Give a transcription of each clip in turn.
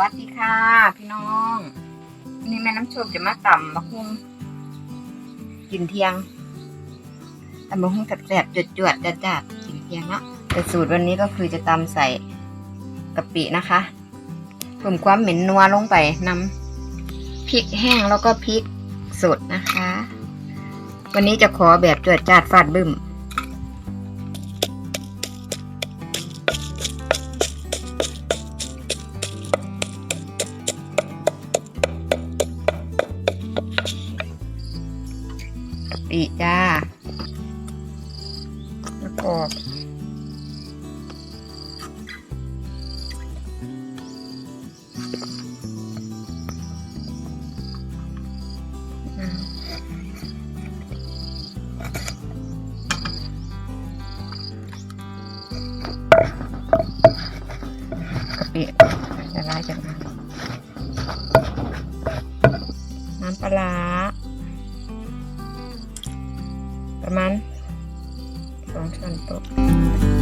วัสดีค่ะ พี่น้องวันนี้แม่น้ำชคจะมาตำมะฮุ่งกินเที่ยงตำมะฮุ่งแสบๆจวดๆจัดๆกินเที่ยงเนาะแต่สูตรวันนี้ก็คือจะตำใส่กะปินะคะเพิ่มความเหม็นนัวลงไปนำพริกแห้งแล้วก็พริกสดนะคะ วันนี้จะขอแบบจวดจาดฟาดบึ้ม กะปิจ้าแล้วก็อ่ากะปิละลาจากน้ำน้ำปลาร้า ประมาณสองช้อนโต๊ะ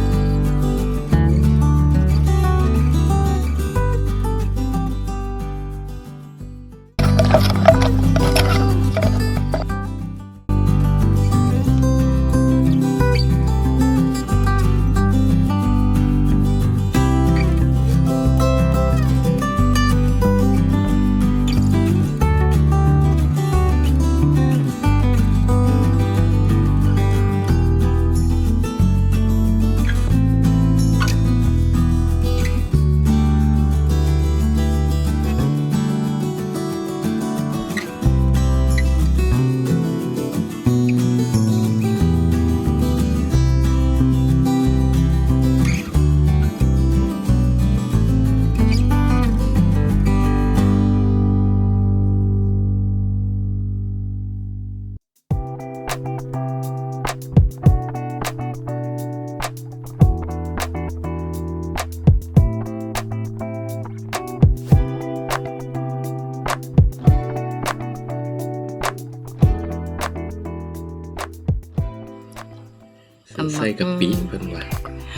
ใส่กะปิเพิ่นว่า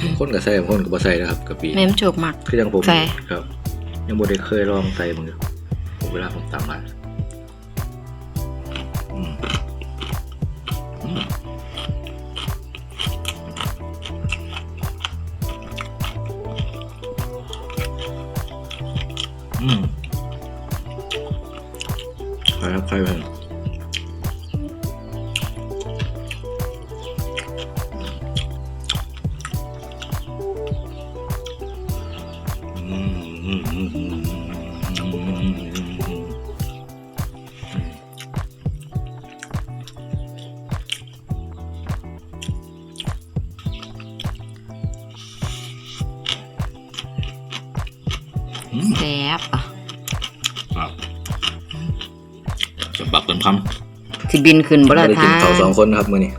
บางคนก็ใส่บางคนก็บ่ใส่นะครับกะปิแม่มโจกหมักคือจังผมใส่ ครับ ยังบ่ได้เคยลองใส่มันอยู่ผมเวลาผมตำมาอืมอืมอืมใครครับใครเพิ่น แซ่บอะครับจะบักเป็นคสิบินขึ้นำบ่ล่ะได้กิท่านข้าวสองคนนะครับมื้อนี้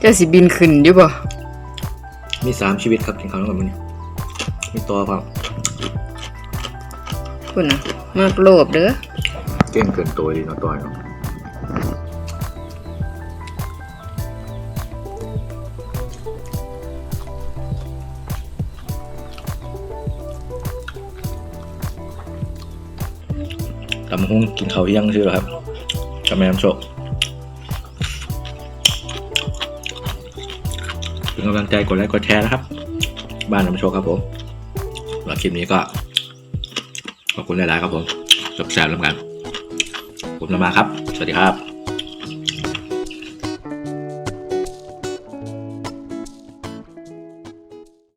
เจ้าสิบินขึ้นอยู่บ่มีสามชีวิตครับกินข้าวทั้งหมดมื้อนี้ มีตัวครับคุณน่ะมากโลภเด้อเก่งเกินตัวดีเนาะตัวเนาะตำหุ้งกินข้าวเที่ยงชื่อเหรอครับกับแม่น้ำโชคเป็นกำลังใจกดไลค์กดแชร์นะครับ บ้านน้ำโชคครับผม สำหรับคลิปนี้ก็ ขอบคุณหลายๆครับผมจบแซมแล้วกันขอบคุณมาครับ สวัสดีครับ